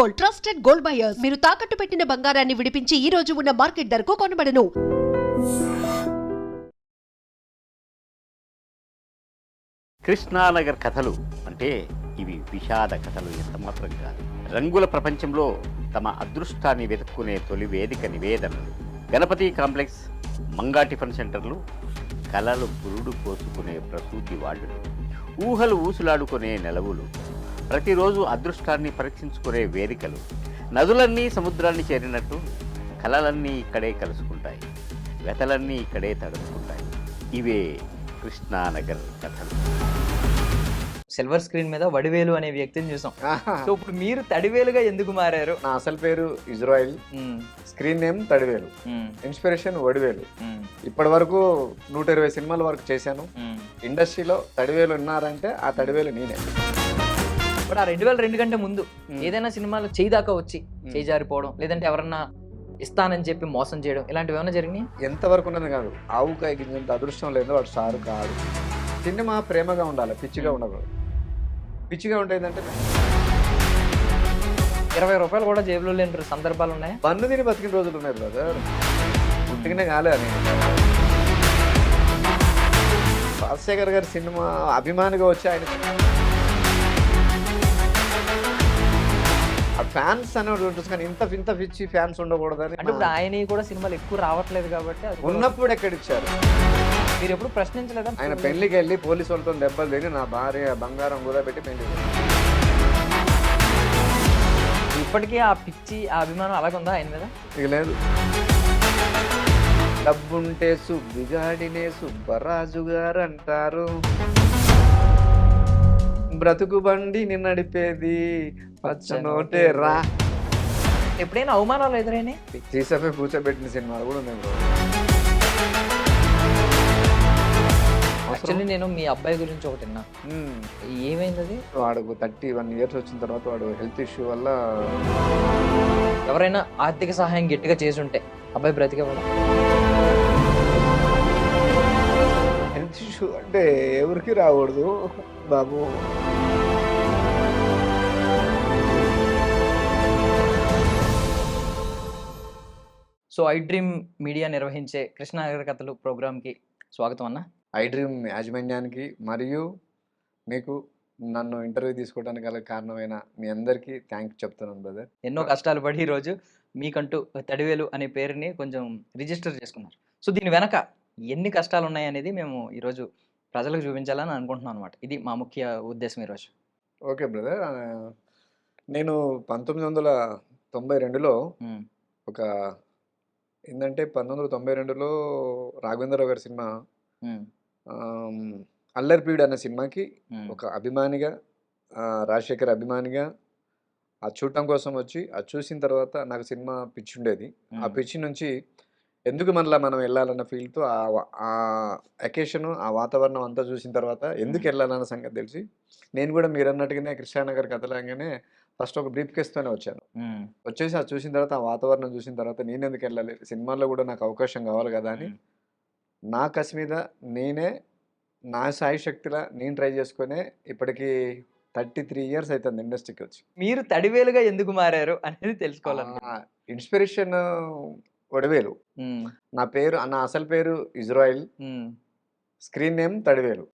Gold trusted gold buyers. మీరు తాకట్టు పెట్టిన బంగారాన్ని విడిపించి ఈ రోజు ఉన్న మార్కెట్ ధరకు కొనబడను. కృష్ణానగర్ కథలు అంటే ఇవి విషాద కథలు ఎంత మాత్రం కాదు. రంగుల ప్రపంచంలో తమ అదృష్టాన్ని వెతుక్కునే తొలి వేదిక నివేదనలు. గణపతి కాంప్లెక్స్ మంగా టిఫిన్ సెంటర్లు కలలు పురుడు పోసుకునే ప్రసూతి వాళ్ళు ఊహలు ఊసులాడుకునే నెలవులు ప్రతిరోజు అదృష్టాన్ని పరీక్షించుకునే వేదికలు. నదులన్నీ సముద్రాన్ని చేరినట్టు కలలన్నీ ఇక్కడే కలుసుకుంటాయి. వెతలన్నీ ఇక్కడే తడుచుకుంటాయి. ఇవే కృష్ణానగర్ కథలు. సిల్వర్ స్క్రీన్ మీద వడివేలు అనే వ్యక్తిని చూసాం. సో ఇప్పుడు మీరు తడివేలుగా ఎందుకు మారారు? నా అసలు పేరు Israel. Screen name Thadivelu. Inspiration Vadivelu. ఇప్పటి వరకు నూట ఇరవై సినిమాల వరకు చేశాను. ఇండస్ట్రీలో తడివేలు ఉన్నారంటే ఆ తడివేలు నేనే. ఇప్పుడు ఆ రెండు వేల రెండు కంటే ముందు. ఏదైనా సినిమాలో చేయి దాకా వచ్చి చేయి జారిపోవడం లేదంటే ఎవరన్నా ఇస్తానని చెప్పి మోసం చేయడం ఇలాంటివి ఏమైనా జరిగినాయి? ఎంతవరకు ఉన్నది కాదు. ఆవు కాయకించేంత అదృష్టం లేదో వాడు సారు కాదు సినిమా ప్రేమగా ఉండాలి పిచ్చిగా ఉండకూడదు పిచ్చిగా ఉంటే ఏంటంటే? ఇరవై రూపాయలు కూడా జేబులో లేని సందర్భాలు ఉన్నాయా? పన్ను తిని బతికిన రోజులు ఉన్నాయి బ్రదర్. పుట్టికనే కాలే అని రాజశేఖర్ గారి సినిమా అభిమానిగా వచ్చి ఆయన ఫ్యాన్స్ అనేవి ఉంటుంది కానీ ఇంత ఇంత పిచ్చి ఫ్యాన్స్ ఉండకూడదని అంటే ఇప్పుడు ఆయన కూడా సినిమాలు ఎక్కువ రావట్లేదు కాబట్టి అది ఉన్నప్పుడు ఎక్కడిచ్చారు? మీరు ఎప్పుడు ప్రశ్నించలేదా? ఆయన పెళ్ళికి వెళ్ళి పోలీసు వాళ్ళతో దెబ్బలు తిని నా భార్య బంగారం కూడా పెట్టి పెళ్ళి. ఇప్పటికీ ఆ పిచ్చి ఆ అభిమానం అలాగే ఉందా ఆయన మీద? ఇక లేదు. డబ్బుంటే సుబ్బిగాడినే సుబ్బరాజు గారు అంటారు బ్రతుకు బండి నడిపేది పచ్చనోటే రా. ఎప్పుడైనా అవమానాలు ఎదురైనాయి? తీసమే కూర్చోబెట్టిన సినిమాలు కూడా ఉన్నాయి. యాక్చువల్లీ నేను మీ అబ్బాయి గురించి ఒకటి విన్నా. మ్మ్. ఏమైంది అది వాడు థర్టీ వన్ ఇయర్స్ వచ్చిన తర్వాత వాడు హెల్త్ ఇష్యూ వల్ల ఎవరైనా ఆర్థిక సహాయం గట్టిగా చేసి ఉంటే అబ్బాయి బ్రతికేవాడు? ఇష్యూ అంటే ఎవరికి రాకూడదు బాబు. సో ఐ డ్రీమ్ మీడియా నిర్వహించే కృష్ణాగర్ కథలు ప్రోగ్రామ్కి స్వాగతం అన్న. ఐ డ్రీమ్ యాజమాన్యానికి మరియు మీకు నన్ను ఇంటర్వ్యూ తీసుకోవడానికి గల కారణమైన మీ అందరికీ థ్యాంక్ చెప్తున్నాను బ్రదర్. ఎన్నో కష్టాలు పడి ఈరోజు మీకంటూ తడివేలు అనే పేరుని కొంచెం రిజిస్టర్ చేసుకున్నారు. సో దీని వెనక ఎన్ని కష్టాలు ఉన్నాయి అనేది మేము ఈరోజు ప్రజలకు చూపించాలని అనుకుంటున్నాం అనమాట ఇది మా ముఖ్య ఉద్దేశం ఈరోజు ఓకే బ్రదర్. నేను పంతొమ్మిది వందల తొంభై రెండులో ఒక ఏంటంటే పంతొమ్మిది వందల తొంభై రెండులో రాఘవేంద్రరావు గారి సినిమా ఆమ్, అల్లరిపీడు అనే సినిమాకి ఒక అభిమానిగా రాజశేఖర్ అభిమానిగా అది చూడటం కోసం వచ్చి అది చూసిన తర్వాత నాకు సినిమా పిచ్చి ఉండేది ఆ పిచ్చి నుంచి ఎందుకు మనలా మనం వెళ్ళాలన్న ఫీల్తో ఆ అకేషన్ ఆ వాతావరణం అంతా చూసిన తర్వాత ఎందుకు వెళ్ళాలన్న సంగతి తెలిసి నేను కూడా మీరు అన్నట్టుగానే కృష్ణానగర్ కథలాగానే ఫస్ట్ ఒక బ్రీఫ్ కేస్తోనే వచ్చాను. వచ్చేసి అది చూసిన తర్వాత ఆ వాతావరణం చూసిన తర్వాత నేను ఎందుకు వెళ్ళాలి? సినిమాల్లో కూడా నాకు అవకాశం కావాలి కదా అని. నా కసి మీద నేనే నా సాయి శక్తిలా నేను ట్రై చేసుకునే ఇప్పటికి థర్టీ త్రీ ఇయర్స్ అవుతుంది ఇండస్ట్రీకి వచ్చి. మీరు తడివేలుగా ఎందుకు మారారు అనేది తెలుసుకోవాలని ఇన్స్పిరేషన్ వడివేలు నా పేరు నా అసలు పేరు Israel. Screen name Thadivelu.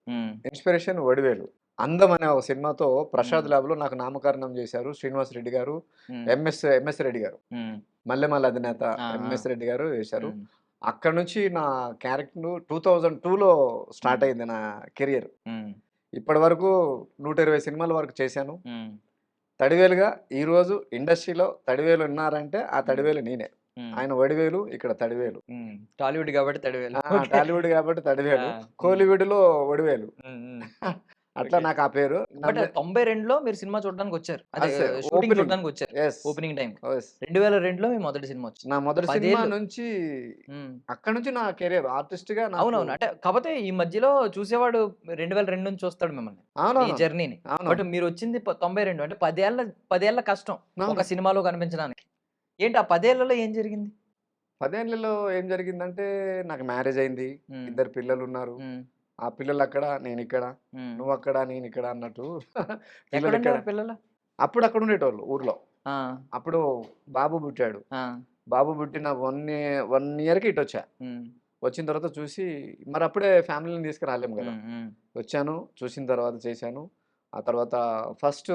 Inspiration Vadivelu. అందం అనే ఒక సినిమాతో ప్రసాద్ మ్మ్. ల్యాబ్లో నాకు నామకరణం చేశారు శ్రీనివాస్ రెడ్డి గారు ఎంఎస్ ఎంఎస్ రెడ్డి గారు. మల్లెమల్ల అధినేత. ఎంఎస్ రెడ్డి గారు చేశారు. అక్కడ నుంచి నా క్యారెక్టర్ టూ థౌజండ్ టూలో స్టార్ట్. అయింది నా కెరియర్. ఇప్పటి వరకు నూట ఇరవై సినిమాల వరకు చేశాను. తడివేలుగా ఈ రోజు ఇండస్ట్రీలో తడివేలు ఉన్నారంటే ఆ తడివేలు నేనే. ఆయన వడివేలు ఇక్కడ తడివేలు. టాలీవుడ్ కాబట్టి తడివేలు. టాలీవుడ్ కాబట్టి తడివేలు. కోలీవుడ్లో వడివేలు. అట్లా. నాకు ఆ పేరు. తొంభై రెండులో మీరు సినిమా చూడడానికి వచ్చారు. షూటింగ్. చూడడానికి వచ్చారు. ఓపెనింగ్ టైం రెండు వేల రెండులో మీ మొదటి సినిమా వచ్చింది. నా మొదటి సినిమా పదేళ్ళు. నుంచి. అక్కడ నుంచి నా కెరియర్ ఆర్టిస్ట్గా అవునవును. అంటే కాకపోతే ఈ మధ్యలో చూసేవాడు రెండు వేల రెండు నుంచి చూస్తాడు మిమ్మల్ని. ఈ జర్నీని. బట్ మీరు వచ్చింది తొంభై రెండు అంటే పదేళ్ళ పదేళ్ళ కష్టం. ఒక సినిమాలో కనిపించడానికి. ఏంటి ఆ పదేళ్ళలో ఏం జరిగింది? పదేళ్ళలో ఏం జరిగిందంటే నాకు మ్యారేజ్ అయింది. ఇద్దరు పిల్లలు ఉన్నారు ఆ పిల్లలు అక్కడ నేను ఇక్కడ. నువ్వు అక్కడ నేను ఇక్కడ అన్నట్టు. పిల్లలు ఇక్కడ పిల్లలు? అప్పుడు అక్కడ ఉండేటోళ్ళు ఊర్లో. అప్పుడు బాబు పుట్టాడు. బాబు పుట్టిన వన్ వన్ ఇయర్కి ఇటు వచ్చా. వచ్చిన తర్వాత చూసి మరి అప్పుడే ఫ్యామిలీని తీసుకురాలేము కదా. వచ్చాను చూసిన తర్వాత చేశాను. ఆ తర్వాత ఫస్ట్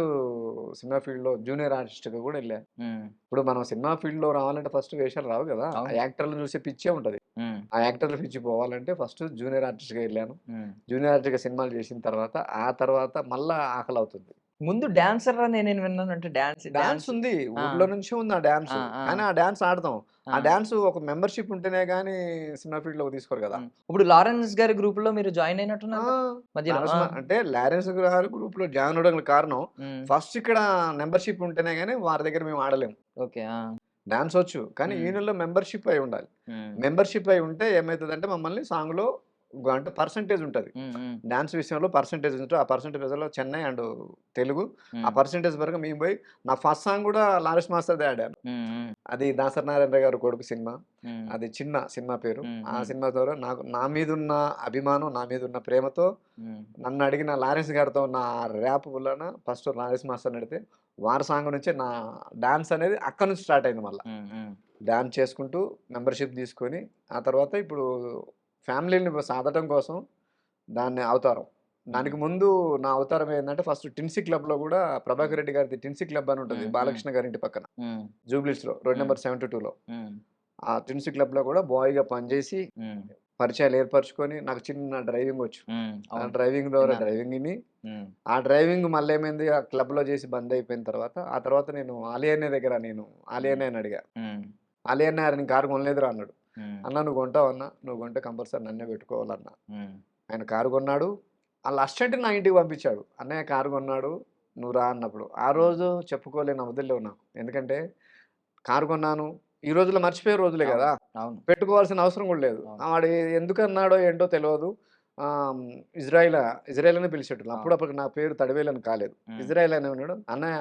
సినిమా ఫీల్డ్లో జూనియర్ ఆర్టిస్ట్గా కూడా వెళ్ళా ఇప్పుడు మనం సినిమా ఫీల్డ్లో రావాలంటే ఫస్ట్ వేషాలు రావు కదా ఆ. యాక్టర్లు చూసే పిచ్చే ఉంటుంది. ఆ యాక్టర్లు పిచ్చి పోవాలంటే ఫస్ట్ జూనియర్ ఆర్టిస్ట్గా వెళ్ళాను ఉమ్. జూనియర్ ఆర్టిస్ట్గా సినిమాలు చేసిన తర్వాత ఆ తర్వాత మళ్ళా ఆకలి అవుతుంది ముందు డాన్సర్ అని నేను విన్నాను అంటే డాన్స్ డాన్స్ ఉంది ఊర్లో నుంచి ఉంది ఆ డాన్స్. కానీ ఆ డాన్స్ ఆడతాం. ఆ డాన్స్ ఒక మెంబర్షిప్ ఉంటేనే కానీ సినిమా ఫీల్డ్లో తీసుకోరు కదా. ఇప్పుడు లారెన్స్ గారి గ్రూప్లో మీరు జాయిన్ అయినట్టున్నారు అంటే లారెన్స్ గారు గ్రూప్లో జాయిన్ అవడానికి కారణం ఫస్ట్ ఇక్కడ మెంబర్షిప్ ఉంటేనే కానీ వారి దగ్గర మేము ఆడలేము ఓకే డాన్స్ వచ్చు. కానీ మ్మ్. ఈయనలో మెంబర్షిప్ అయి ఉండాలి. మెంబర్షిప్ అయి ఉంటే ఏమవుతుంది అంటే మమ్మల్ని సాంగ్లో అంటే పర్సంటేజ్ ఉంటుంది. డాన్స్ విషయంలో పర్సంటేజ్ ఉంటుంది. ఆ పర్సంటేజ్లో చెన్నై అండ్ తెలుగు. ఆ పర్సంటేజ్ వరకు మేము పోయి నా ఫస్ట్ సాంగ్ కూడా లారెన్స్ మాస్టర్దే ఆడాను అది దాసరి నారాయణ గారు కొడుకు సినిమా. అది చిన్న సినిమా పేరు. ఆ. సినిమా ద్వారా నాకు నా మీద ఉన్న అభిమానం నా మీద ఉన్న ప్రేమతో నన్ను అడిగిన లారెన్స్ గారితో ఉన్న ర్యాప్ వలన ఫస్ట్ లారెన్స్ మాస్టర్ అడిగితే వారి సాంగ్ నుంచి నా డాన్స్ అనేది అక్కడ నుంచి స్టార్ట్ అయింది మళ్ళీ. డాన్స్ చేసుకుంటూ మెంబర్షిప్ తీసుకొని ఆ తర్వాత ఇప్పుడు ఫ్యామిలీని సాధటం కోసం దాన్ని అవతారం. దానికి ముందు నా అవతారం ఏంటంటే ఫస్ట్ టిన్సీ క్లబ్లో కూడా ప్రభాకర్ రెడ్డి గారిది టిన్సీ క్లబ్ అని ఉంటుంది బాలకృష్ణ గారి ఇంటి పక్కన. జూబ్లీస్లో రోడ్. నెంబర్ సెవెంటీ టూలో. ఆ టిన్సీ క్లబ్లో కూడా బాయ్గా పనిచేసి పరిచయాలు ఏర్పరచుకొని నాకు చిన్న డ్రైవింగ్ వచ్చు. ఆ. డ్రైవింగ్ ద్వారా. డ్రైవింగ్ని ఉమ్, ఆ డ్రైవింగ్ మళ్ళీ ఏమైంది? ఆ క్లబ్లో చేసి బంద్ అయిపోయిన తర్వాత ఆ తర్వాత నేను ఆలియన్నే దగ్గర నేను ఆలియన్నే అని అడిగా. ఉమ్, ఆలియన్నే ఆయన కారు కొనలేదురా అన్నాడు. అన్న నువ్వు కొంటావు అన్న నువ్వు కొంటే కంపల్సరీ నన్నే పెట్టుకోవాలన్న. ఆయన కారు కొన్నాడు. వాళ్ళ అసిస్టెంట్ నా ఇంటికి పంపించాడు. అన్నయ్య కారు కొన్నాడు నువ్వు రా అన్నప్పుడు. ఆ రోజు చెప్పుకోలేని అవధుల్లో ఉన్నాను ఎందుకంటే కారు కొన్నాను. ఈ రోజుల్లో మర్చిపోయే రోజులే కదా! పెట్టుకోవాల్సిన అవసరం కూడా లేదు. వాడు ఎందుకు అన్నాడో ఏంటో తెలియదు ఆ, ఇజ్రాయిల్ ఇజ్రాయిల్ అని అప్పుడు అప్పుడు నా పేరు తడివేలని కాలేదు. ఇజ్రాయిల్ అని ఉన్నాడు అన్నయ్య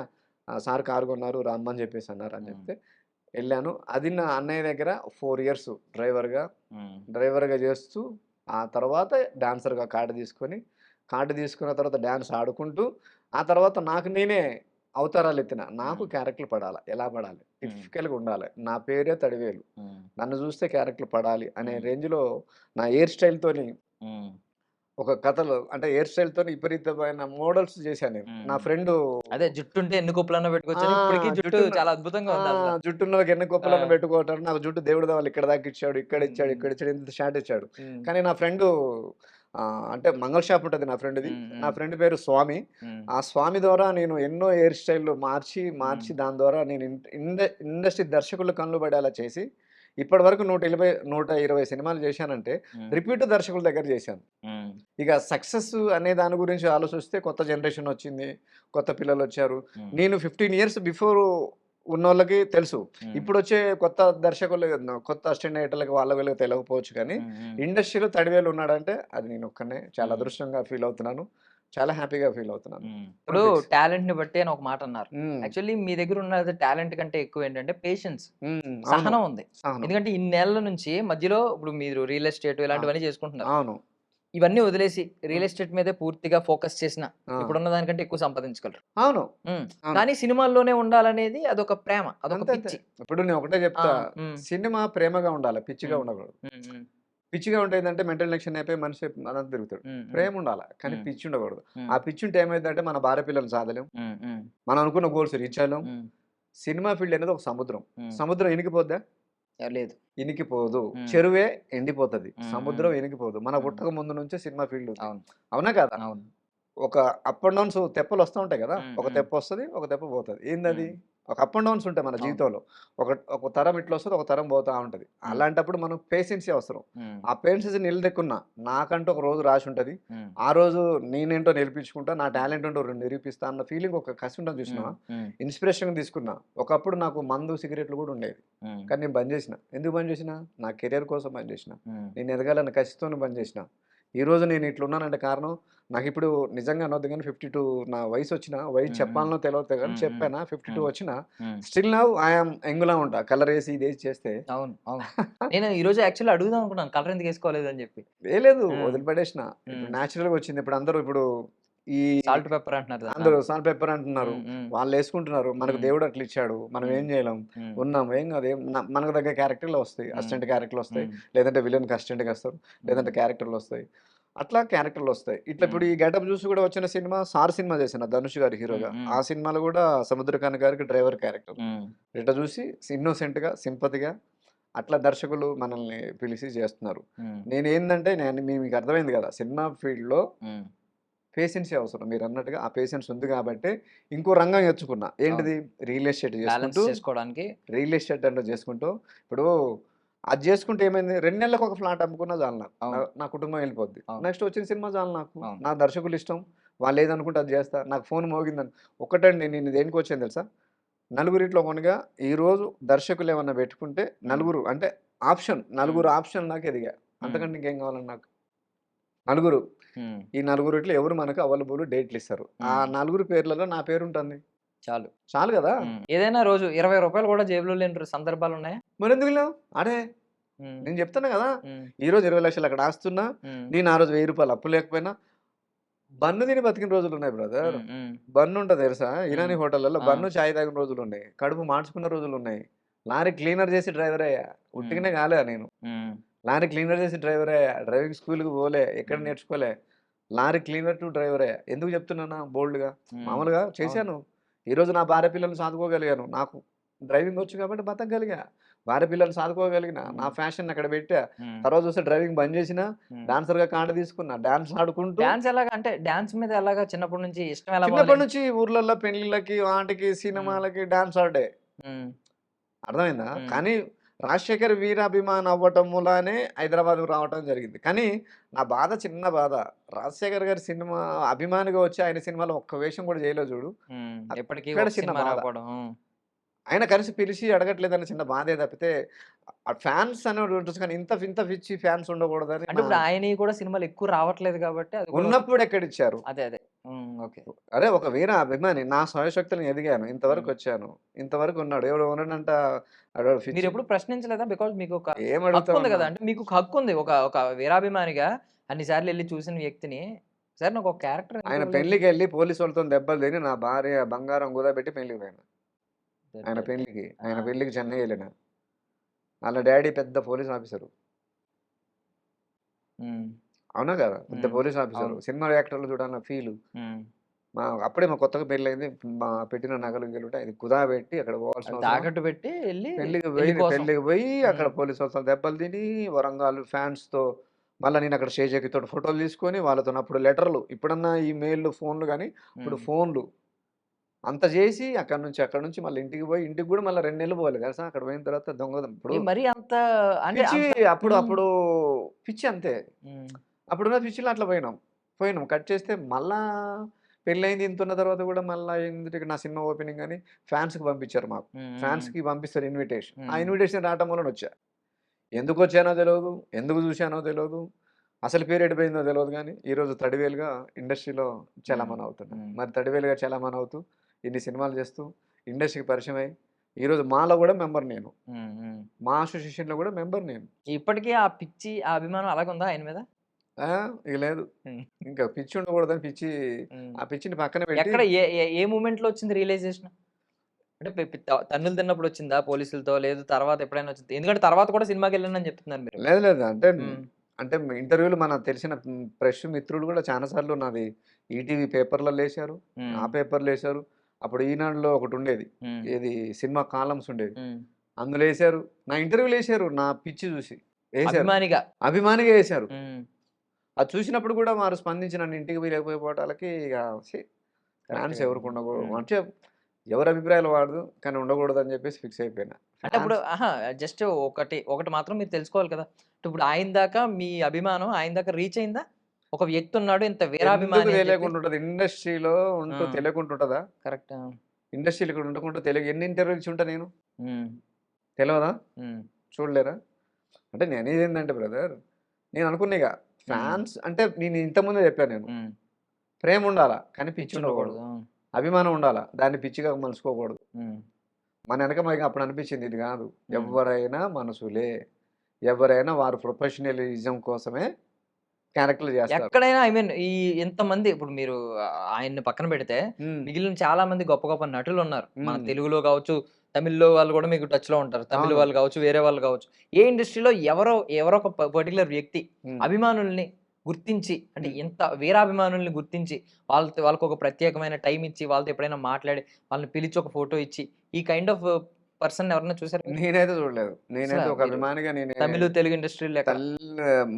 సార్ కారు కొన్నారు రమ్మని చెప్పేసి అన్నారు అని. చెప్తే వెళ్ళాను. అది నా అన్నయ్య దగ్గర ఫోర్ ఇయర్స్ డ్రైవర్గా డ్రైవర్గా చేస్తూ ఆ తర్వాత డాన్సర్గా కార్డు తీసుకొని కార్డు తీసుకున్న తర్వాత డ్యాన్స్ ఆడుకుంటూ ఆ తర్వాత నాకు నేనే అవతారాలు ఎత్తిన. నాకు మ్మ్. క్యారెక్టర్ పడాలి. ఎలా పడాలి? మ్మ్. టిపికల్గా ఉండాలి. నా పేరే తడివేలు. నన్ను చూస్తే క్యారెక్టర్ పడాలి అనే. రేంజ్లో నా హెయిర్ స్టైల్తోని ఒక కథలు. అంటే హెయిర్ స్టైల్తో విపరీతమైన మోడల్స్ చేశాను నేను. నా. ఫ్రెండ్ అదే జుట్టు ఉంటే ఎన్ని కుప్పలన్నా పెట్టుకోవచ్చు జుట్టు చాలా అద్భుతంగా. జుట్టున్న వాళ్ళకి ఎన్ని గొప్పలను ఆ. పెట్టుకోవటారు నాకు జుట్టు దేవుడు వాళ్ళు ఇక్కడ దాకా ఇచ్చాడు ఇక్కడ ఇచ్చాడు. ఇక్కడ ఇచ్చాడు ఇంత షార్ట్ ఇచ్చాడు. కానీ నా ఫ్రెండ్ అంటే మంగళ షాప్ ఉంటుంది నా ఫ్రెండ్ది నా. ఫ్రెండ్ పేరు స్వామి. ఆ స్వామి ద్వారా నేను ఎన్నో హెయిర్ స్టైల్ మార్చి మార్చి దాని ద్వారా నేను ఇండ ఇండస్ట్రీ దర్శకులు కళ్ళు పడేలా చేసి ఇప్పటి వరకు నూట ఇరవై నూట ఇరవై సినిమాలు చేశానంటే రిపీట్ దర్శకుల దగ్గర చేశాను. ఇక సక్సెస్ అనే దాని గురించి ఆలోచిస్తే కొత్త జనరేషన్ వచ్చింది కొత్త పిల్లలు వచ్చారు. నేను ఫిఫ్టీన్ ఇయర్స్ బిఫోర్ ఉన్న వాళ్ళకి తెలుసు. ఇప్పుడు వచ్చే కొత్త దర్శకులు కొత్త అసిస్టెంట్ డైరెక్టర్లకు వాళ్ళ వీళ్ళకి తెలియకపోవచ్చు కానీ. ఇండస్ట్రీలో తడివేలు ఉన్నాడంటే అది నేను ఒక్కనే చాలా. అదృష్టంగా ఫీల్ అవుతున్నాను. చాలా హ్యాపీగా ఫీల్ అవుతున్నాను. ఇప్పుడు. టాలెంట్ని బట్టి అని ఒక మాట అన్నారు. యాక్చువల్లీ మీ దగ్గర ఉన్న టాలెంట్ కంటే ఎక్కువ ఏంటంటే పేషెన్స్. సహనం ఉంది. ఎందుకంటే ఇన్నేళ్ళ నుంచి మధ్యలో ఇప్పుడు మీరు రియల్ ఎస్టేట్ ఇలాంటివన్నీ చేసుకుంటున్నారు అవును ఇవన్నీ వదిలేసి రియల్ ఎస్టేట్ మీదే పూర్తిగా ఫోకస్ చేసిన. ఇప్పుడున్న దానికంటే ఎక్కువ సంపాదించగలరు అవును. కానీ సినిమాల్లోనే ఉండాలనేది అదొక ప్రేమ అదొక. పిచ్చి ఇప్పుడు నేను ఒకటే చెప్తా సినిమా ప్రేమగా ఉండాలి పిచ్చిగా. ఉండకూడదు పిచ్చిగా ఉంటే ఏంటంటే మెంటల్ టెన్షన్ అయిపోయి మనిషి అదంతా తిరుగుతాడు. ప్రేమ ఉండాలి కానీ. పిచ్చి ఉండకూడదు ఆ పిచ్చి ఉంటే ఏమైందంటే మన భార్య పిల్లలు సాధలేం. మనం అనుకున్న గోల్స్ రీచ్ అయ్యలేం సినిమా ఫీల్డ్ అనేది ఒక సముద్రం. సముద్రం ఇనికిపోద్దా? లేదు. ఇనికిపోదు. చెరువే ఎండిపోతుంది. సముద్రం ఇనికిపోదు. మన. పుట్టక ముందు నుంచే సినిమా ఫీల్డ్ అవును. కదా? అవును. ఒక అప్ అండ్ డౌన్స్ తెప్పలు వస్తూ ఉంటాయి కదా? ఒక. తెప్ప వస్తుంది ఒక తెప్ప పోతుంది. ఏందది? మ్మ్. ఒక అప్ అండ్ డౌన్స్ ఉంటాయి మన. జీవితంలో. ఒక ఒక తరం ఇట్లా వస్తుంది ఒక తరం పోతా ఉంటుంది. అలాంటప్పుడు మనం పేషెన్సీ అవసరం. ఆ పేషెన్స్ నిలదెక్కున్నా నాకంటూ ఒక రోజు రాసి ఉంటుంది. ఆ రోజు నేనేంటో నిరూపించుకుంటా నా టాలెంట్ ఏంటో రెండు నిరూపిస్తా అన్న ఫీలింగ్ ఒక కసి ఉంటుంది చూసినా ఇన్స్పిరేషన్ తీసుకున్నా. ఒకప్పుడు నాకు మందు సిగరెట్లు కూడా ఉండేది కానీ నేను బంద్ చేసిన. ఎందుకు బంద్ చేసిన? నా కెరియర్ కోసం బంద్ చేసిన. నేను ఎదగాలని కసితో బంద్ చేసిన. ఈ రోజు నేను ఇట్లా ఉన్నానంటే కారణం నాకు ఇప్పుడు నిజంగా అనొద్దు కానీ ఫిఫ్టీ టూ నా వయసు వచ్చిన వయసు. చెప్పాలనో తెలియదు కానీ. చెప్పానా ఫిఫ్టీ టూ. వచ్చిన. స్టిల్ నవ్ ఐఎమ్ ఎంగులా ఉంటా కలర్ వేసి ఇది వేసి చేస్తే అవును అవును నేను ఈ రోజు యాక్చువల్లీ అడుగుదాం అనుకున్నాను కలర్ ఎందుకు వేసుకోలేదు అని చెప్పి ఏ లేదు మ్మ్. వదిలిపడేసిన. న్యాచురల్గా వచ్చింది ఇప్పుడు అందరూ ఇప్పుడు ఈ సాల్ట్ పెప్పర్ అంటున్నారు. అందరూ సాల్ట్. పెప్పర్ అంటున్నారు. వాళ్ళు వేసుకుంటున్నారు. మనకు. దేవుడు అట్లా ఇచ్చాడు. మనం ఏం. చేయలేం. ఉన్నాం. ఏం కాదు. మనకు దగ్గర క్యారెక్టర్లు వస్తాయి. అసిస్టెంట్ క్యారెక్టర్లు వస్తాయి. లేదంటే విలన్కి అసిస్టెంట్గా వస్తారు. లేదంటే క్యారెక్టర్లు వస్తాయి. అట్లా క్యారెక్టర్లు వస్తాయి. ఇట్లా ఇప్పుడు ఈ గెటప్ చూసి కూడా వచ్చిన సినిమా సార్ సినిమా చేసిన ధనుష్ గారి హీరోగా. ఆ సినిమాలో కూడా సముద్రకాంత్ గారికి డ్రైవర్ క్యారెక్టర్. ఇట్లా చూసి ఇన్నోసెంట్గా సింపతిగా అట్లా దర్శకులు మనల్ని పిలిచి చేస్తున్నారు. ఉమ్, నేను మీకు అర్థమైంది కదా. సినిమా ఫీల్డ్లో పేషెన్సీ అవసరం. మీరు అన్నట్టుగా ఆ పేషెన్స్ ఉంది కాబట్టి ఇంకో రంగం ఎంచుకున్నా ఏంటిది? రియల్ ఎస్టేట్ చేసుకుంటూ చేసుకోవడానికి. రియల్ ఎస్టేట్ అంటే చేసుకుంటూ ఇప్పుడు అది చేసుకుంటే ఏమైంది? రెండు నెలలకు ఒక ఫ్లాట్ అమ్ముకున్నా చాలు నాకు. నా- కుటుంబం వెళ్ళిపోద్ది. నెక్స్ట్ వచ్చిన సినిమా చాలు నాకు. నా దర్శకులు ఇష్టం. వాళ్ళు ఏదనుకుంటే అది చేస్తా. నాకు ఫోన్ మోగిందని. ఒకటండి నేను దేనికి వచ్చాను తెలుసా? నలుగురిట్లో కొనగా ఈరోజు దర్శకులు ఏమన్నా పెట్టుకుంటే నలుగురు అంటే ఆప్షన్ నలుగురు ఆప్షన్ నాకు ఎదిగా. అంతకంటే ఇంకేం కావాలని నాకు? నలుగురు. ఈ నలుగురిట్లో ఎవరు మనకు అవైలబుల్ డేట్లు ఇస్తారు. ఆ. నలుగురు పేర్లలో నా పేరు ఉంటుంది చాలు. చాలు కదా? ఏదైనా రోజు ఇరవై రూపాయలు కూడా జేబులో లేని సందర్భాలు ఉన్నాయా? మరి ఎందుకు లేవు అడే నేను చెప్తున్నా కదా! ఈ రోజు ఇరవై లక్షలు అక్కడ ఆస్తున్నా నేను ఆ రోజు వెయ్యి రూపాయలు అప్పు లేకపోయినా బన్ను తిని బతికిన రోజులు ఉన్నాయి బ్రదర్. బన్ను ఉంటుంది తెలుసా? ఇరానీ ఆ. బన్ను చాయ్ తాగిన రోజులు ఉన్నాయి. కడుపు మార్చుకున్న రోజులు ఉన్నాయి. లారీ క్లీనర్ చేసి డ్రైవర్ అయ్యా. ఉట్టిగానే కాలే నేను. లారీ క్లీనర్ చేసి డ్రైవర్ డ్రైవింగ్ స్కూల్కి పోలే ఎక్కడ. నేర్చుకోలే. Lorry cleaner to driver. ఎందుకు చెప్తున్నానా బోల్డ్గా? మామూలుగా చేశాను. ఈరోజు నా భార్య పిల్లల్ని సాదుకోగలిగాను. నాకు డ్రైవింగ్ వచ్చు కాబట్టి బతకగలిగా. భార్య పిల్లల్ని సాదుకోగలిగిన నా. ఫ్యాషన్ అక్కడ పెట్టా. తర్వాత చూస్తే డ్రైవింగ్ బంద్ చేసిన ఉమ్. డాన్సర్గా కాండ తీసుకున్నా డాన్స్ ఆడుకుంటూ డాన్స్ ఎలాగా? అంటే డాన్స్ మీద ఎలాగా చిన్నప్పటి నుంచి ఇష్టం ఎలా చిన్నప్పటి? నుంచి ఊర్లలో పెళ్ళిళ్ళకి వాటికి సినిమాలకి డాన్స్ ఆడే. అర్థమైందా. కానీ రాజశేఖర్ వీరాభిమాన్ అవ్వటం మూలానే హైదరాబాద్ రావటం జరిగింది. కానీ నా బాధ చిన్న బాధ. రాజశేఖర్ గారి సినిమా అభిమానిగా వచ్చి ఆయన సినిమాలో ఒక్క వేషం కూడా చేయలేదు చూడు. ఎప్పటికీ చిన్న బాధ. ఆయన కలిసి పిలిచి అడగట్లేదని చిన్న బాధే తప్పితే ఫ్యాన్స్ అనేవి ఉంటుంది కానీ ఇంత ఇంత పిచ్చి ఫ్యాన్స్ ఉండకూడదని అంటే ఇప్పుడు ఆయన కూడా సినిమాలు ఎక్కువ రావట్లేదు కాబట్టి అది కూడా ఉన్నప్పుడు ఎక్కడిచ్చారు? అదే అదే. Um, okay. అరే ఒక వీర అభిమాని నా స్వయశక్తులను ఎదిగాను ఇంతవరకు. వచ్చాను ఇంతవరకు ఉన్నాడు ఎవడు ఉన్నాడంట మీరు ఎప్పుడు ప్రశ్నించలేదా? బికాజ్ మీకు ఒక ఉంది కదా? అంటే మీకు ఒక హక్కు ఉంది ఒక ఒక వీరాభిమానిగా అన్నిసార్లు వెళ్ళి చూసిన వ్యక్తిని. సార్ నాకు ఒక క్యారెక్టర్ ఆయన పెళ్ళికి వెళ్ళి పోలీసు వాళ్ళతో దెబ్బలు తిని నా భార్య బంగారం కుదబెట్టి పెళ్ళికి పోయినా ఆయన పెళ్ళికి ఆయన ఆ. పెళ్ళికి చెన్నై వెళ్ళిన వాళ్ళ డాడీ పెద్ద పోలీస్ ఆఫీసరు. అవునా కదా? పెద్ద. Police officer. సినిమా యాక్టర్లు చూడాలన్న ఫీల్. మా అప్పుడే మా కొత్తగా పెళ్ళి అయింది మా పెట్టిన నగలు గెలుట అది కుదా పెట్టి అక్కడ పోవాల్సిన తాకట్టు పెట్టి వెళ్ళి పెళ్ళికి పెళ్ళి పోయి కోసం. పెళ్ళికి పోయి అక్కడ. పోలీసు వాళ్ళతో దెబ్బలు తిని వరంగల్ ఫ్యాన్స్తో మళ్ళీ నేను అక్కడ స్టేజ్ ఎక్కితో ఫోటోలు తీసుకొని వాళ్ళతో అప్పుడు లెటర్లు. ఇప్పుడన్నా ఈ మెయిల్లు ఫోన్లు కానీ ఇప్పుడు ఫోన్లు. అంత చేసి అక్కడ నుంచి అక్కడ నుంచి మళ్ళీ ఇంటికి పోయి ఇంటికి కూడా మళ్ళీ రెండు నెలలు పోవాలి తెలుసా అక్కడ పోయిన తర్వాత దొంగ ఇప్పుడు మరీ అంత పిచ్చి అప్పుడు అప్పుడు పిచ్చి అంతే. అప్పుడున్న పిచ్చిలో అట్లా పోయినాం. పోయినాం. కట్ చేస్తే మళ్ళా పెళ్ళైంది ఇంతున్న తర్వాత కూడా మళ్ళీ ఎందుకు నా సినిమా ఓపెనింగ్ అని ఫ్యాన్స్కి పంపించారు మాకు. ఫ్యాన్స్కి పంపిస్తారు ఇన్విటేషన్. ఆ. ఇన్విటేషన్ రావటం వలన వచ్చా. ఎందుకు వచ్చానో తెలియదు ఎందుకు చూశానో తెలియదు అసలు పేరు ఎడిపోయిందో తెలియదు కానీ ఈరోజు తడివేలుగా ఇండస్ట్రీలో చలామణి మ్మ్. మరి తడివేలుగా చలామణి అవుతూ ఇన్ని సినిమాలు చేస్తూ ఇండస్ట్రీకి పరిచయం అయ్యి ఈరోజు మాలో కూడా మెంబర్ నేను. మా అసోసియేషన్లో కూడా మెంబర్ నేను. ఇప్పటికీ ఆ పిచ్చి ఆ అభిమానం అలాగే ఉందా ఆయన మీద? ఇక లేదు. ఇంకా పిచ్చి ఉండకూడదని పిచ్చి. ఆ పిచ్చిని పక్కన ఎక్కడ ఏ ఏ- ఏ మూమెంట్లో వచ్చింది రియలైజేషన్? అంటే తన్నులు తిన్నప్పుడు వచ్చిందా పోలీసులతో? లేదు తర్వాత ఎప్పుడైనా వచ్చింది? ఎందుకంటే తర్వాత కూడా సినిమాకి వెళ్ళానని చెప్తున్నారు మీరు. లేదు లేదు. అంటే అంటే ఇంటర్వ్యూలు మన తెలిసిన ప్రెస్ మిత్రులు కూడా చాలా సార్లు నాది ఈటీవీ పేపర్లో లేచారు ఉమ్, ఆ పేపర్లో వేశారు. అప్పుడు ఈనాడులో ఒకటి ఉండేది. ఏది సినిమా కాలమ్స్ ఉండేది. అందులో వేశారు. నా ఇంటర్వ్యూలు వేశారు నా పిచ్చి చూసి. అభిమానిగా. అభిమానిగా ఉమ్, అది చూసినప్పుడు కూడా వారు స్పందించి నన్ను ఇంటికి పోయి లేకపోయేపోవటాలకి ఇక ఫ్యాన్స్. ఎవరికి ఉండకూడదు. అంటే ఎవరి అభిప్రాయాలు వాడదు కానీ ఉండకూడదు అని చెప్పేసి ఫిక్స్ అయిపోయినా. అంటే ఇప్పుడు జస్ట్ ఒకటి ఒకటి మాత్రం మీరు తెలుసుకోవాలి కదా. ఇప్పుడు ఆయన దాకా మీ అభిమానం ఆయన దాకా రీచ్ అయిందా? ఒక వ్యక్తి ఉన్నాడు ఇంత వీరాభిమాని తెలియకుండా ఉంటుంది ఇండస్ట్రీలో ఉంటూ ఉంటుందా కరెక్ట్. ఇండస్ట్రీలో ఇక్కడ ఉండకుండా తెలియ ఎన్ని ఇంటర్వ్యూలు ఉంటా నేను? తెలియదా చూడలేరా? అంటే నేను అనేది ఏంటంటే బ్రదర్ నేను అనుకున్నా ఇక ఫ్యాన్స్ అంటే నేను ఇంతకుముందే చెప్పాను నేను. ప్రేమ ఉండాలా? కానీ పిచ్చి ఉండకూడదు అభిమానం ఉండాలా? దాన్ని పిచ్చిగా మలుచుకోకూడదు మన వెనక మనకి అప్పుడు అనిపించింది ఇది కాదు. ఎవరైనా మనసులే. ఎవరైనా వారు ప్రొఫెషనలిజం కోసమే క్యారెక్టర్లు చేస్తారు ఎక్కడైనా ఐ మీన్ ఈ ఇంతమంది ఇప్పుడు మీరు ఆయన్ని పక్కన పెడితే మిగిలిన చాలా మంది గొప్ప గొప్ప నటులు ఉన్నారు మన. తెలుగులో కావచ్చు తమిళ్ళో వాళ్ళు కూడా మీకు టచ్లో ఉంటారు తమిళ. వాళ్ళు కావచ్చు వేరే వాళ్ళు కావచ్చు ఏ ఇండస్ట్రీలో ఎవరో ఎవరో ఒక పర్టికులర్ వ్యక్తి. అభిమానుల్ని గుర్తించి అంటే. ఎంత వీరాభిమానుల్ని గుర్తించి వాళ్ళతో వాళ్ళకి ఒక ప్రత్యేకమైన టైం ఇచ్చి వాళ్ళతో ఎప్పుడైనా మాట్లాడి వాళ్ళని పిలిచి ఒక ఫోటో ఇచ్చి ఈ కైండ్ ఆఫ్ పర్సన్ ఎవరైనా చూసారు నేనైతే చూడలేదు. నేనైతే ఒక అభిమానిగా నేను తమిళ తెలుగు ఇండస్ట్రీ లెక్క తల్లి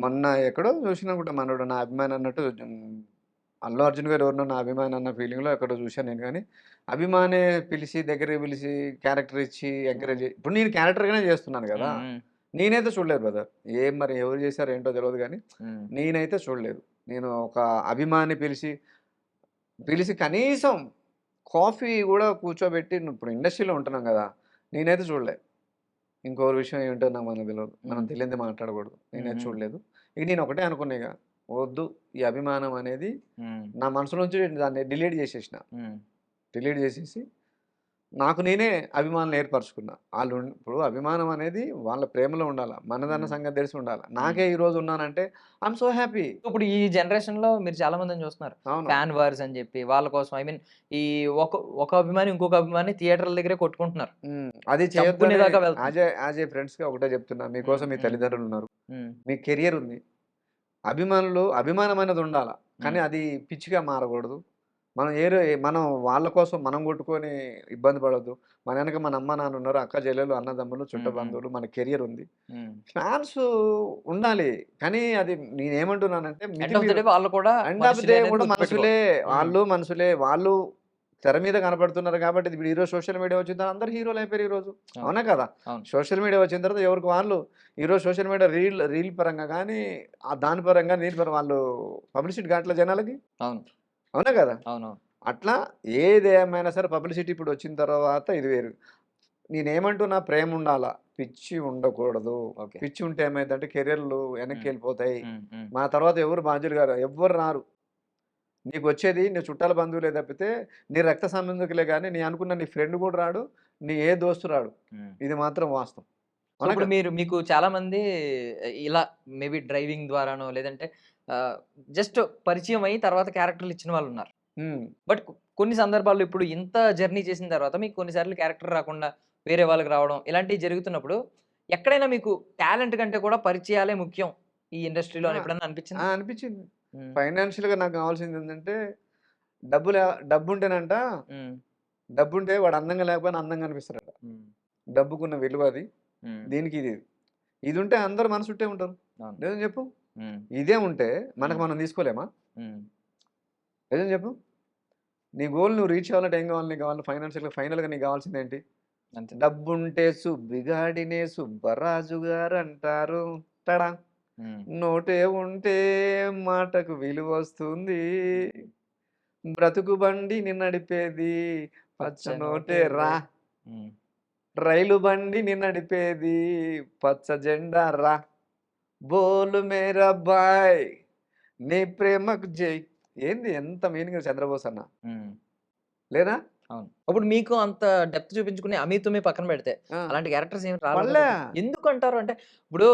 మొన్న ఎక్కడో చూసినా కూడా మనోడు నా అభిమాని అన్నట్టు అల్లు అర్జున్ గారు ఎవరినో నా అభిమాని అన్న ఫీలింగ్లో ఎక్కడో చూశాను నేను కానీ అభిమానే పిలిచి దగ్గరికి పిలిచి క్యారెక్టర్ ఇచ్చి ఎంకరేజ్ ఇప్పుడు నేను క్యారెక్టర్గానే చేస్తున్నాను కదా. నేనైతే చూడలేదు బ్రదర్ ఏం మరి ఎవరు చేశారో ఏంటో తెలియదు కానీ. నేనైతే చూడలేదు. నేను ఒక అభిమాని పిలిచి పిలిచి కనీసం కాఫీ కూడా కూర్చోబెట్టి ఇప్పుడు ఇండస్ట్రీలో ఉంటున్నాం కదా. నేనైతే చూడలే. ఇంకో విషయం ఏంటో నాకు మనకు తెలియదు మనం. తెలియంది మాట్లాడకూడదు. నేనైతే. చూడలేదు. ఇక నేను ఒకటే అనుకున్నా ఇక. వద్దు ఈ అభిమానం అనేది. నా మనసులోంచి దాన్ని డిలీట్ చేసేసిన. డిలీట్ చేసేసి నాకు నేనే అభిమానులు ఏర్పరచుకున్నా. వాళ్ళు ఇప్పుడు అభిమానం అనేది వాళ్ళ ప్రేమలో ఉండాలి? మనదన్న. సంగతి తెలిసి ఉండాలి? నాకే ఈ రోజు ఉన్నానంటే ఐఎమ్ సో హ్యాపీ ఇప్పుడు ఈ జనరేషన్లో మీరు చాలా మందిని చూస్తున్నారు. ఫ్యాన్ వార్స్ అని చెప్పి వాళ్ళ కోసం ఐ మీన్ ఈ ఒక ఒక అభిమాని ఇంకొక అభిమాని థియేటర్ల దగ్గరే కొట్టుకుంటున్నారు. అది యాజ్ ఏ ఫ్రెండ్స్గా ఒకటే చెప్తున్నా. మీకోసం మీ. తల్లిదండ్రులు ఉన్నారు. మీ కెరియర్ ఉంది. అభిమానులు అభిమానం అనేది ఉండాలి? కానీ. అది పిచ్చిగా మారకూడదు. మనం ఏ మనం వాళ్ళ కోసం మనం కొట్టుకొని ఇబ్బంది పడొద్దు మన వెనక మన అమ్మ నాన్న ఉన్నారు అక్క చెల్లెలు అన్నదమ్ములు చుట్ట మ్మ్. బంధువులు మన కెరియర్ ఉంది. ఫ్యాన్స్ ఉండాలి కానీ అది నేనేమంటున్నానంటే వాళ్ళు కూడా ఎండ్ ఆఫ్ డే కూడా. మనుషులే వాళ్ళు మనుషులే వాళ్ళు తెర మీద కనపడుతున్నారు కాబట్టి ఇప్పుడు ఈరోజు సోషల్ మీడియా వచ్చిన తర్వాత అందరు హీరోలు అయిపోయారు ఈరోజు అవును. కదా. సోషల్ మీడియా వచ్చిన తర్వాత ఎవరికి వాళ్ళు ఈరోజు సోషల్ మీడియా రీల్ రీల్ పరంగా కానీ దాని పరంగా నీళ్ళ పరంగా వాళ్ళు పబ్లిసిటీ కావట్లే జనాలకి అవును అవునా కదా? అవును అట్లా ఏదేమైనా సరే పబ్లిసిటీ ఇప్పుడు వచ్చిన తర్వాత ఇది వేరు. నేనేమంటున్నా ప్రేమ ఉండాలా పిచ్చి ఉండకూడదు. ఓకే. పిచ్చి ఉంటే ఏమైందంటే కెరియర్లు వెనక్కి. వెళ్ళిపోతాయి. మా తర్వాత ఎవరు బాధ్యులు గారు? ఎవ్వరు రారు. నీకు వచ్చేది నీ చుట్టాల బంధువులే తప్పితే నీ రక్త సంబంధికులే కానీ నీ అనుకున్న నీ ఫ్రెండ్ కూడా రాడు నీ ఏ దోస్తు రాడు. ఇది మాత్రం వాస్తవం. ఇప్పుడు? మీరు మీకు చాలా మంది ఇలా మేబీ డ్రైవింగ్ ద్వారానో లేదంటే జస్ట్ పరిచయం అయ్యి తర్వాత క్యారెక్టర్లు ఇచ్చిన వాళ్ళు ఉన్నారు బట్ కొన్ని సందర్భాల్లో ఇప్పుడు ఇంత జర్నీ చేసిన తర్వాత మీకు కొన్నిసార్లు క్యారెక్టర్ రాకుండా వేరే వాళ్ళకి రావడం ఇలాంటివి జరుగుతున్నప్పుడు ఎక్కడైనా మీకు టాలెంట్ కంటే కూడా పరిచయాలే ముఖ్యం ఈ ఇండస్ట్రీలో ఎప్పుడన్నా అనిపించింది? అనిపించింది. ఫైనాన్షియల్గా నాకు కావాల్సింది ఏంటంటే డబ్బు లే డబ్బు ఉంటేనంట డబ్బు ఉంటే వాడు అందంగా లేకపోయినా అందంగా అనిపిస్తాడట డబ్బుకున్న విలువ అది. దీనికి ఇది. ఇది ఉంటే అందరు మనసుంటే ఉంటారు. లేదని చెప్పు. ఇదే ఉంటే మనకు మనం తీసుకోలేమా? నిజం చెప్పు. నీ గోల్ నువ్వు రీచ్ అవ్వాలంటే ఏం కావాలి నీకు? కావాలి ఫైనాన్షియల్గా ఫైనల్గా నీకు కావాల్సింది ఏంటి? డబ్బుంటే సుబ్బిగాడినే సుబ్బరాజు గారు అంటారు ఉమ్. నోటే ఉంటే మాటకు విలువ వస్తుంది. బ్రతుకు బండి నడిపేది. పచ్చ నోటే రా. రైలు బండి నడిపేది. పచ్చ జెండా రా. బోలు మేరా బాయ్. నీ ప్రేమకు జై. ఏంది ఎంత మీనింగ్ చంద్రబోస్ అన్న. లేదా? అవును. అప్పుడు మీకు అంత డెప్త్ చూపించుకుని అమిత్ మీ పక్కన పెడితే అలాంటి క్యారెక్టర్స్ ఏమి. రాలేదు ఎందుకు అంటారు అంటే ఇప్పుడు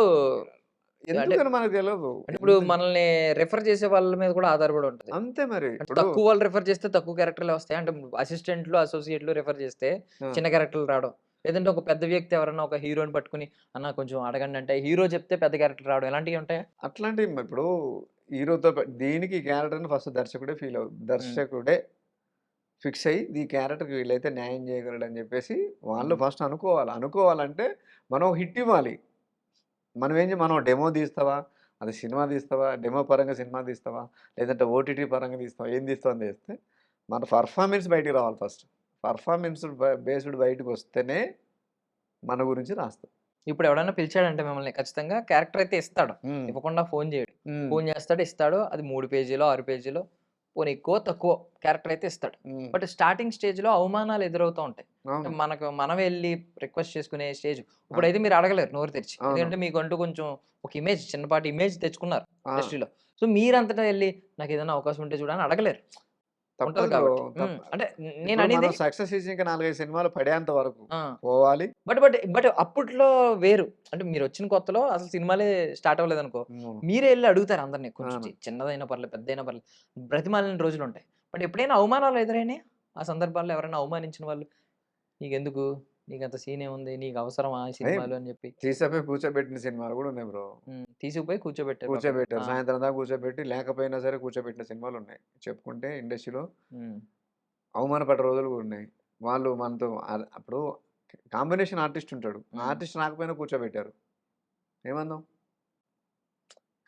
మనకు తెలియదు ఇప్పుడు? మనల్ని రెఫర్ చేసే వాళ్ళ మీద కూడా ఆధారపడి ఉంటుంది. అంతే మరి. తక్కువ వాళ్ళు రెఫర్ చేస్తే తక్కువ క్యారెక్టర్లు వస్తాయి. అంటే అసిస్టెంట్లు అసోసియేట్లు రెఫర్ చేస్తే. చిన్న క్యారెక్టర్లు రావడం. లేదంటే ఒక పెద్ద వ్యక్తి ఎవరన్నా ఒక హీరోని పట్టుకుని అన్న కొంచెం అడగండి అంటే హీరో చెప్తే పెద్ద క్యారెక్టర్ రావడం ఇలాంటివి ఉంటాయా? అట్లాంటి ఇప్పుడు హీరోతో దీనికి క్యారెక్టర్ని ఫస్ట్ దర్శకుడే ఫీల్ అవుతుంది దర్శకుడే ఫిక్స్ అయ్యి ఈ క్యారెక్టర్కి వీళ్ళైతే న్యాయం చేయగలడు అని చెప్పేసి వాళ్ళు. ఫస్ట్ అనుకోవాలి. అనుకోవాలంటే మనం హిట్ ఇవ్వాలి. మనం ఏం మనం డెమో తీస్తావా? అది సినిమా తీస్తావా? డెమో పరంగా సినిమా తీస్తావా? లేదంటే ఓటీటీ పరంగా తీస్తావా? ఏం తీస్తావా అని చేస్తే మన పర్ఫార్మెన్స్ బయటికి రావాలి ఫస్ట్. పర్ఫార్మెన్స్ బేస్డ్ బయటకు వస్తేనే మన గురించి రాస్తాం ఇప్పుడు ఎవడైనా పిలిచాడంటే మిమ్మల్ని ఖచ్చితంగా క్యారెక్టర్ అయితే ఇస్తాడు. ఇవ్వకుండా ఫోన్ చేయడు. ఫోన్ చేస్తాడు ఇస్తాడు అది మూడు పేజీలో ఆరు పేజీలో పోనీ ఎక్కువ తక్కువ క్యారెక్టర్ అయితే ఇస్తాడు. బట్ స్టార్టింగ్ స్టేజ్లో అవమానాలు ఎదురవుతూ ఉంటాయి. మనకు మనం వెళ్ళి రిక్వెస్ట్ చేసుకునే స్టేజ్ ఇప్పుడైతే మీరు అడగలేరు నోరు తెరిచి. ఎందుకంటే మీకు అంటూ కొంచెం ఒక ఇమేజ్ చిన్నపాటి ఇమేజ్ తెచ్చుకున్నారు. ఇండస్ట్రీలో సో మీరంతటా వెళ్ళి నాకు ఏదైనా అవకాశం ఉంటే చూడని అడగలేరు తప్పదు కాబట్టి. తప్ప- అంటే నేను ఇప్పుడు అనేది మనం సక్సెస్ ఇచ్చి ఇంకా నాలుగైదు సినిమాలు పడేంత వరకు పోవాలి. బట్ బట్ బట్ అప్పట్లో వేరు. అంటే మీరు వచ్చిన కొత్తలో అసలు సినిమాలే స్టార్ట్ అవ్వలేదు అనుకో ఉమ్. మీరే వెళ్ళి అడుగుతారు అందరినీ కొంచెం అవును. చిన్నదైనా పర్లేదు పెద్దయినా పర్లేదు. బ్రతిమాలిన రోజులు ఉంటాయి బట్ ఎప్పుడైనా అవమానాలు ఎదురైనాయి? ఆ సందర్భాల్లో ఎవరైనా అవమానించిన వాళ్ళు? నీకెందుకు? నీకు అంత సీన్ ఏముంది? నీకు అవసరమా ఈ సినిమాలు? అని చెప్పి. తీసపోయి కూర్చోబెట్టిన సినిమాలు కూడా ఉన్నాయి బ్రో. తీసుకుపోయి కూర్చోబెట్టారు. కూర్చోబెట్టారు. ఆ, సాయంత్రం దాకా కూర్చోబెట్టి లేకపోయినా సరే కూర్చోబెట్టిన సినిమాలు ఉన్నాయి. చెప్పుకుంటే ఇండస్ట్రీలో అవమానపడ్డ రోజులు కూడా ఉన్నాయి. వాళ్ళు మనతో ఆ- అప్పుడు కాంబినేషన్ ఆర్టిస్ట్ ఉంటాడు. ఆర్టిస్ట్ రాకపోయినా కూర్చోబెట్టారు. ఏమందాం?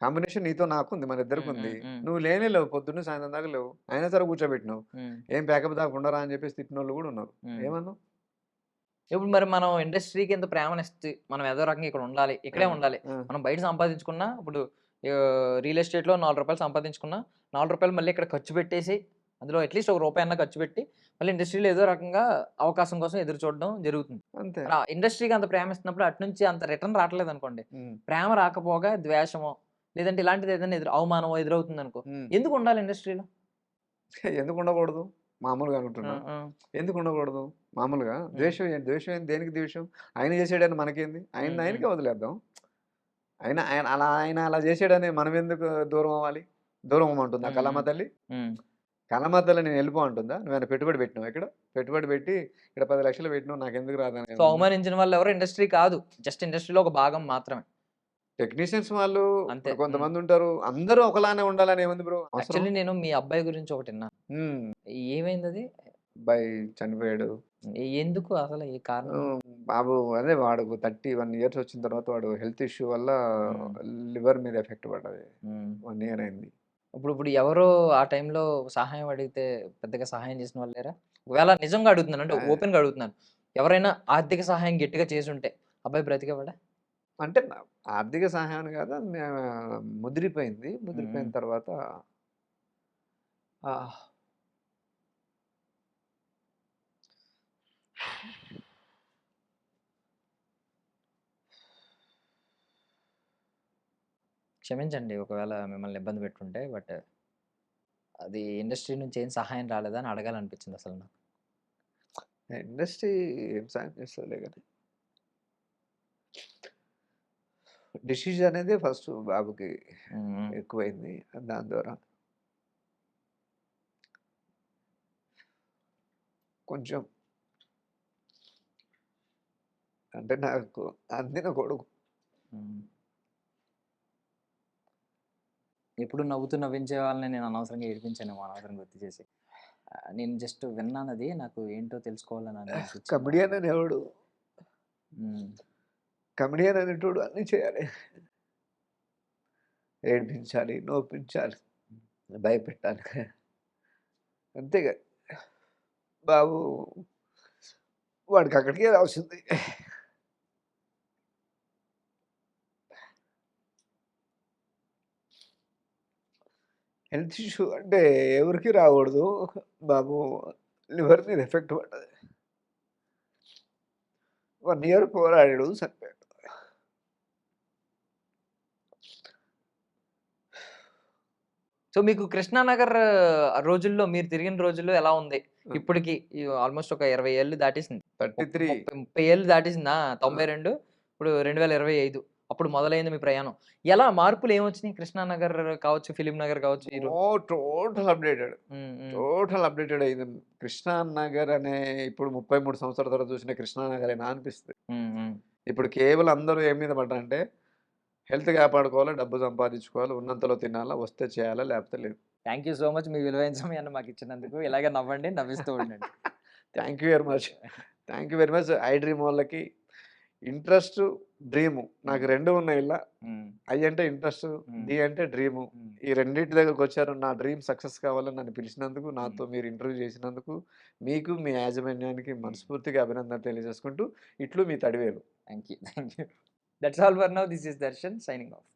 కాంబినేషన్ నీతో నాకు ఉంది మన ఇద్దరికి ఉంది. నువ్వు లేనే లేవు పొద్దున్న సాయంత్రం దాకా లేవు. అయినా సరే కూర్చోబెట్టినావు. ఏం ప్యాకప్ దాకా ఉండరా అని చెప్పేసి తిట్టిన వాళ్ళు కూడా ఉన్నారు. ఏమన్నావు ఇప్పుడు మరి మనం ఇండస్ట్రీకి ఎంత ప్రేమనిస్తే మనం ఏదో రకంగా ఇక్కడ ఉండాలి ఇక్కడే ఉండాలి. మనం బయట సంపాదించుకున్నా ఇప్పుడు రియల్ ఎస్టేట్లో నాలుగు రూపాయలు సంపాదించుకున్నా నాలుగు రూపాయలు మళ్ళీ ఇక్కడ ఖర్చు పెట్టేసి అందులో అట్లీస్ట్ ఒక రూపాయి అన్న ఖర్చు పెట్టి మళ్ళీ ఇండస్ట్రీలో ఏదో రకంగా అవకాశం కోసం ఎదురు చూడడం జరుగుతుంది. అంతే. ఇండస్ట్రీకి అంత ప్రేమ ఇస్తున్నప్పుడు అటు నుంచి అంత రిటర్న్ రావట్లేదు అనుకోండి. ప్రేమ రాకపోగా ద్వేషమో లేదంటే ఇలాంటిది ఏదైనా ఎదురు అవమానమో ఎదురవుతుంది అనుకో. ఎందుకు ఉండాలి ఇండస్ట్రీలో? ఎందుకు ఉండకూడదు? మామూలుగా అనుకుంటున్నా. ఎందుకు ఉండకూడదు? మామూలుగా ద్వేషం ఏంటి? ద్వేషం ఏంటి? దేనికి ద్వేషం? ఆయన చేసాడని మనకేంది? ఆయన ఆయనకే వదిలేద్దాం. ఆయన ఆయన అలా ఆయన అలా చేసాడని మనం ఎందుకు దూరం అవ్వాలి? దూరం అవ్వమంటుందా? మ్మ్, కలమ్మ మ్మ్. తల్లి కలమ్మ తల్లి నేను వెళ్ళిపో అంటుందా? నువ్వు పెట్టుబడి పెట్టినావు ఇక్కడ? పెట్టుబడి పెట్టి ఇక్కడ పది లక్షలు పెట్టినావు నాకు ఎందుకు రాదని సో అవమానించిన వాళ్ళు ఎవరు? ఇండస్ట్రీ కాదు. జస్ట్ ఇండస్ట్రీలో ఒక భాగం మాత్రమే. టెక్నీషియన్స్ వాళ్ళు కొంతమంది ఉంటారు. అందరూ ఒకలానే ఉండాలని ఏముంది బ్రో? యాక్చువల్లీ నేను మీ అబ్బాయి గురించి ఒకటి విన్నా ఏమైంది అది అబ్బాయి చనిపోయాడు ఎందుకు అసలు ఈ కారణం బాబు అదే వాడు థర్టీ వన్ ఇయర్స్ వచ్చిన తర్వాత వాడు హెల్త్ ఇష్యూ వల్ల. లివర్ మీద ఎఫెక్ట్ పడ్డది. వన్ ఇయర్ అయింది ఇప్పుడు ఇప్పుడు ఎవరో ఆ టైంలో సహాయం అడిగితే పెద్దగా సహాయం చేసిన వాళ్ళు లేరా ఒకవేళ నిజంగా అడుగుతున్నాను అంటే. ఓపెన్గా అడుగుతున్నాను ఎవరైనా ఆర్థిక సహాయం గట్టిగా చేసి ఉంటే అబ్బాయి బ్రతికేవాడా అంటే ఆర్థిక సహాయం కాదు ముదిరిపోయింది ముదిరిపోయిన. తర్వాత క్షమించండి. ఒకవేళ మిమ్మల్ని ఇబ్బంది పెట్టుంటే బట్ అది ఇండస్ట్రీ నుంచి ఏం సహాయం రాలేదా అని అడగాలనిపించింది అసలు నాకు. ఇండస్ట్రీ ఏం సాయం చేస్తుందిలే కానీ డిసీజ్ అనేది ఫస్ట్ బాబుకి. ఎక్కువైంది దాని ద్వారా. కొంచెం అంటే నాకు అందిన కొడుకు ఉమ్. ఎప్పుడు నవ్వుతూ నవ్వించే వాళ్ళని నేను అనవసరంగా ఏడిపించాను అనవసరంగా గుర్తు చేసి. నేను జస్ట్ విన్నానది నాకు ఏంటో తెలుసుకోవాలని. కమెడియన్ అనేవాడు. కమెడియన్ అనేటోడు అన్నీ చేయాలి. ఏడిపించాలి నోపించాలి భయపెట్టాలి. అంతేగా. బాబు వాడికి అక్కడికే రావాల్సింది. హెల్త్ ఇష్యూ అంటే ఎవరికి రాకూడదు. బాబు లివర్ మీద ఎఫెక్ట్ పడ్డది. వన్ ఇయర్ పోరాడాడు చనిపోయాడు సో మీకు కృష్ణానగర్ రోజుల్లో మీరు తిరిగిన రోజుల్లో ఎలా ఉంది. ఇప్పటికి ఆల్మోస్ట్ ఒక ఇరవై ఏళ్ళు దాటేసింది. Thirty three. ముప్పై ఏళ్ళు దాటేసిందా? తొంభై రెండు. ఇప్పుడు రెండు వేల ఇరవై ఐదు. అప్పుడు మొదలైంది మీ ప్రయాణం. ఎలా మార్పులు ఏమొచ్చినాయి? కృష్ణానగర్ కావచ్చు ఫిలిం నగర్ కావచ్చు ఓ టోటల్ అప్డేటెడ్. టోటల్ అప్డేటెడ్ అయింది. కృష్ణానగర్ అనే ఇప్పుడు ముప్పై మూడు సంవత్సరాల తర్వాత చూసిన కృష్ణానగర్ అయినా అనిపిస్తుంది. ఇప్పుడు కేవలం అందరూ ఏం మీద పడ్డారంటే హెల్త్ కాపాడుకోవాలి డబ్బు సంపాదించుకోవాలి ఉన్నంతలో తినాలా వస్తే చేయాలా లేకపోతే లేదు. థ్యాంక్ యూ సో మచ్ మీ విలువైన సమయాన్ని మాకు ఇచ్చినందుకు. ఇలాగే నవ్వండి నవ్విస్తూ ఉండండి. Thank you very much. Thank you very much. I dream వాళ్ళకి ఇంట్రెస్ట్ డ్రీము. నాకు రెండు ఉన్నాయి ఇలా. ఐ అంటే ఇంట్రెస్ట్. డి అంటే డ్రీము. ఈ రెండింటి దగ్గరకు వచ్చారు. నా డ్రీమ్ సక్సెస్ కావాలని నన్ను పిలిచినందుకు నాతో మీరు ఇంటర్వ్యూ చేసినందుకు మీకు మీ యాజమాన్యానికి మనస్ఫూర్తిగా అభినందన తెలియజేసుకుంటూ ఇట్లు మీ Thadivelu. Thank you thank you that's all for now this is Darshan signing off